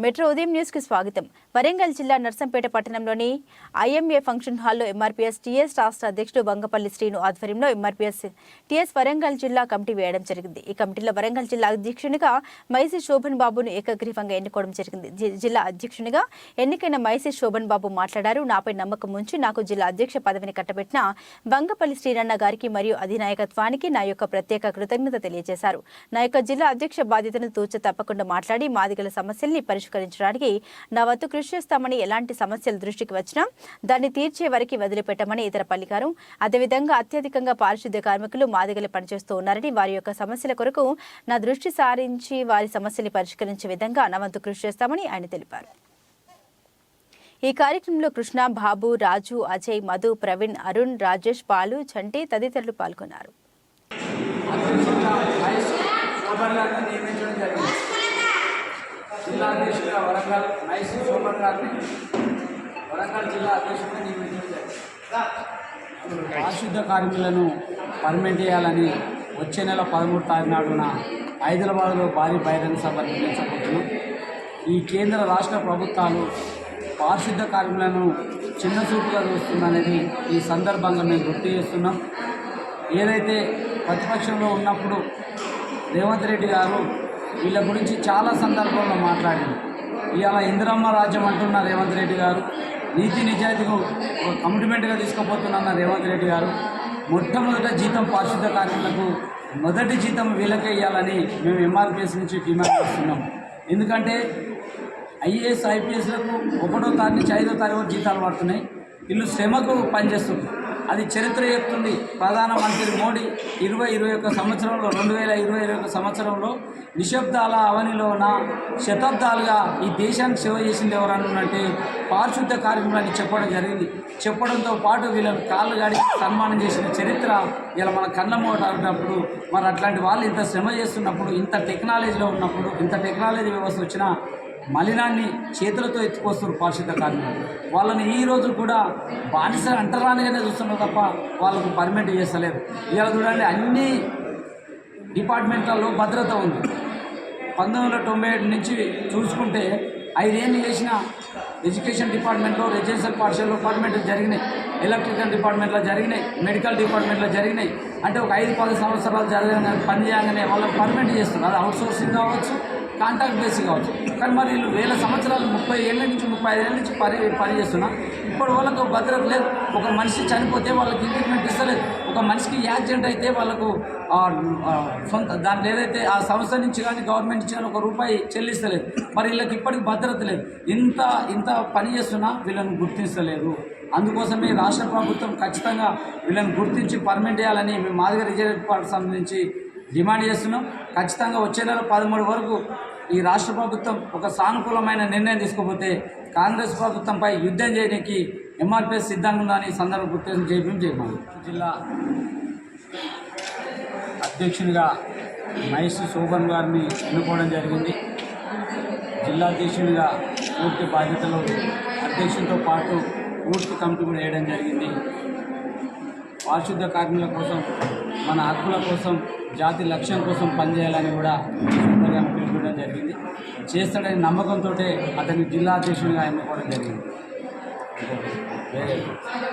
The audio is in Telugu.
మెట్రో ఉదయం న్యూస్కి స్వాగతం. వరంగల్ జిల్లా నర్సంపేట పట్టణంలోని ఐఎంఏ ఫంక్షన్ హాల్లో ఎంఆర్పీఎస్ టీఎస్ రాష్ట్ర అధ్యక్షుడు బంగపల్లి శ్రీను ఆధ్వర్యంలో ఎంఆర్పీఎస్ టీఎస్ వరంగల్ జిల్లా కమిటీ వేయడం జరిగింది. ఈ కమిటీలో వరంగల్ జిల్లా అధ్యక్షునిగా మైసి శోభన్ బాబును ఏకగ్రీవంగా ఎన్నుకోవడం జరిగింది. జి- జిల్లా అధ్యక్షునిగా ఎన్నికైన మైసి శోభన్ బాబు మాట్లాడారు. నాపై నమ్మకం ఉంచి నాకు జిల్లా అధ్యక్ష పదవిని కట్టబెట్టిన బంగపల్లి శ్రీరన్న గారికి మరియు అధినాయకత్వానికి నా యొక్క ప్రత్యేక కృతజ్ఞత తెలియజేశారు. నా యొక్క జిల్లా అధ్యక్ష బాధ్యతను తూచ తప్పకుండా మాట్లాడి మాదిగల సమస్యల్ని పరిష్కరించడానికి నా వంతు కృషి చేస్తామని ఎలాంటి సమస్యలు దృష్టికి వచ్చినా దాన్ని తీర్చే వరకు వదిలిపెట్టమని ఇతర పల్లికారు అదేవిధంగా అత్యధికంగా పారిశుద్ధ్య కార్మికులు మాదిగలు పనిచేస్తూ ఉన్నారని వారి యొక్క సమస్యల కొరకు నా దృష్టి సారించి వారి సమస్యలు పరిష్కరించే విధంగా నా వంతు కృషి చేస్తామని ఆయన తెలిపారు. ఈ కార్యక్రమంలో కృష్ణ బాబు రాజు అజయ్ మధు ప్రవీణ్ అరుణ్ రాజేష్ పాలు చంటి తదితరులు పాల్గొన్నారు శోభన్ గారిని నియమించడం జరిగింది జిల్లా అధ్యక్షుడిగా వరంగల్ మైసీ శోభన్ గారిని వరంగల్ జిల్లా అధ్యక్షుడిగా నియమించడం పారిశుద్ధ కార్మికులను పర్మిట్ చేయాలని వచ్చే నెల పదమూడు తారీఖు నాడున హైదరాబాద్లో భారీ బహిరంగ సభ నిర్వహించబోతున్నాం. ఈ కేంద్ర రాష్ట్ర ప్రభుత్వాలు పారిశుద్ధ కార్మికులను చిన్న చూపుగా చూస్తుందనేది ఈ సందర్భంగా మేము గుర్తు చేస్తున్నాం. ఏదైతే ప్రతిపక్షంలో ఉన్నప్పుడు రేవంత్ రెడ్డి గారు వీళ్ళ గురించి చాలా సందర్భంలో మాట్లాడింది ఇవాళ ఇందిరమ్మ రాజ్యం అంటున్న రేవంత్ రెడ్డి గారు నీతి నిజాయితీకు ఒక కమిట్మెంట్గా తీసుకుపోతున్న రేవంత్ రెడ్డి గారు మొట్టమొదట జీతం పారిశుద్ధ కార్మికులకు మొదటి జీతం వీళ్ళకే ఇవ్వాలని మేము ఎంఆర్పిఎస్ నుంచి డిమాండ్ చేస్తున్నాం. ఎందుకంటే ఐఏఎస్ ఐపీఎస్లకు ఒకటో తారీఖు నుంచి ఐదో తారీఖు జీతాలు పడుతున్నాయి. వీళ్ళు శ్రమకు పనిచేస్తుంది అది చరిత్ర చెప్తుంది. ప్రధానమంత్రి మోడీ ఇరవై ఇరవై ఒక్క సంవత్సరంలో రెండు వేల ఇరవై ఇరవై ఒక్క సంవత్సరంలో నిశ్శబ్దాల అవనిలోన శతాబ్దాలుగా ఈ దేశానికి సేవ చేసింది ఎవరన్నంటే పారిశుద్ధ కార్యక్రమాన్ని చెప్పడం జరిగింది. చెప్పడంతో పాటు వీళ్ళని కాళ్ళు గాడి సన్మానం చేసిన చరిత్ర ఇలా మన కళ్ళ మూట మరి అట్లాంటి వాళ్ళు ఇంత శ్రమ చేస్తున్నప్పుడు ఇంత టెక్నాలజీలో ఉన్నప్పుడు ఇంత టెక్నాలజీ వ్యవస్థ వచ్చినా మలినాన్ని చేతులతో ఎత్తుకొస్తారు పారిశుద్ధ కార్మికులు. వాళ్ళని ఈ రోజు కూడా బానిస అంటరానిగానే చూస్తున్నారు తప్ప వాళ్ళకు పర్మిట్ చేస్తలేరు. ఇలా చూడండి అన్ని డిపార్ట్మెంట్లలో భద్రత ఉంది. పంతొమ్మిది వందల తొంభై ఏడు నుంచి చూసుకుంటే ఐదేళ్ళు చేసిన ఎడ్యుకేషన్ డిపార్ట్మెంట్లో రెసిడెన్షియల్ పాఠశాలలో పర్మిట్ జరిగినాయి. ఎలక్ట్రికల్ డిపార్ట్మెంట్లో జరిగినాయి మెడికల్ డిపార్ట్మెంట్లో జరిగినాయి. అంటే ఒక ఐదు పది సంవత్సరాలు జరగగానే పని చేయగానే వాళ్ళకి పర్మిట్ చేస్తున్నారు. అది అవుట్ సోర్సింగ్ కావచ్చు కాంటాక్ట్ బేస్ కావచ్చు. కానీ మరి వీళ్ళు వేల సంవత్సరాలు ముప్పై ఏళ్ళ నుంచి ముప్పై ఏళ్ళ నుంచి పని పని చేస్తున్నా. ఇప్పుడు వాళ్ళకు భద్రత లేదు. ఒక మనిషి చనిపోతే వాళ్ళకి ఇంక్రిమెంట్ ఇస్తలేదు. ఒక మనిషికి యాక్సిడెంట్ అయితే వాళ్ళకు సొంత దాంట్లో ఏదైతే ఆ సంస్థ నుంచి కానీ గవర్నమెంట్ నుంచి కానీ ఒక రూపాయి చెల్లిస్తలేదు. మరి వీళ్ళకి ఇప్పటికి భద్రత లేదు. ఇంత ఇంత పని చేస్తున్నా వీళ్ళని గుర్తించలేదు. అందుకోసమే రాష్ట్ర ప్రభుత్వం ఖచ్చితంగా వీళ్ళని గుర్తించి పర్మిట్ చేయాలని మేము మాదిగ రిజర్వ్ పార్ట్ సంబంధించి డిమాండ్ చేస్తున్నాం. ఖచ్చితంగా వచ్చే నెల పదమూడు వరకు ఈ రాష్ట్ర ప్రభుత్వం ఒక సానుకూలమైన నిర్ణయం తీసుకోకపోతే కాంగ్రెస్ ప్రభుత్వంపై యుద్ధం చేయడానికి ఎంఆర్పీఎస్ సిద్ధంగా ఉందని సందర్భం గుర్తు చేయడం చేయమని జిల్లా అధ్యక్షునిగా మహేష్ శోభన్ గారిని ఎన్నుకోవడం జరిగింది. జిల్లా అధ్యక్షునిగా పూర్తి బాధ్యతలు అధ్యక్షునితో పాటు పూర్తి కమిటీ కూడా వేయడం జరిగింది. పారిశుద్ధ కార్మికుల కోసం మన హక్కుల కోసం జాతి లక్ష్యం కోసం పనిచేయాలని కూడా సుందరగా పిలుపుకోవడం జరిగింది. చేస్తాడని నమ్మకంతో అతని జిల్లా అధ్యక్షుడిగా ఎన్నుకోవడం జరిగింది.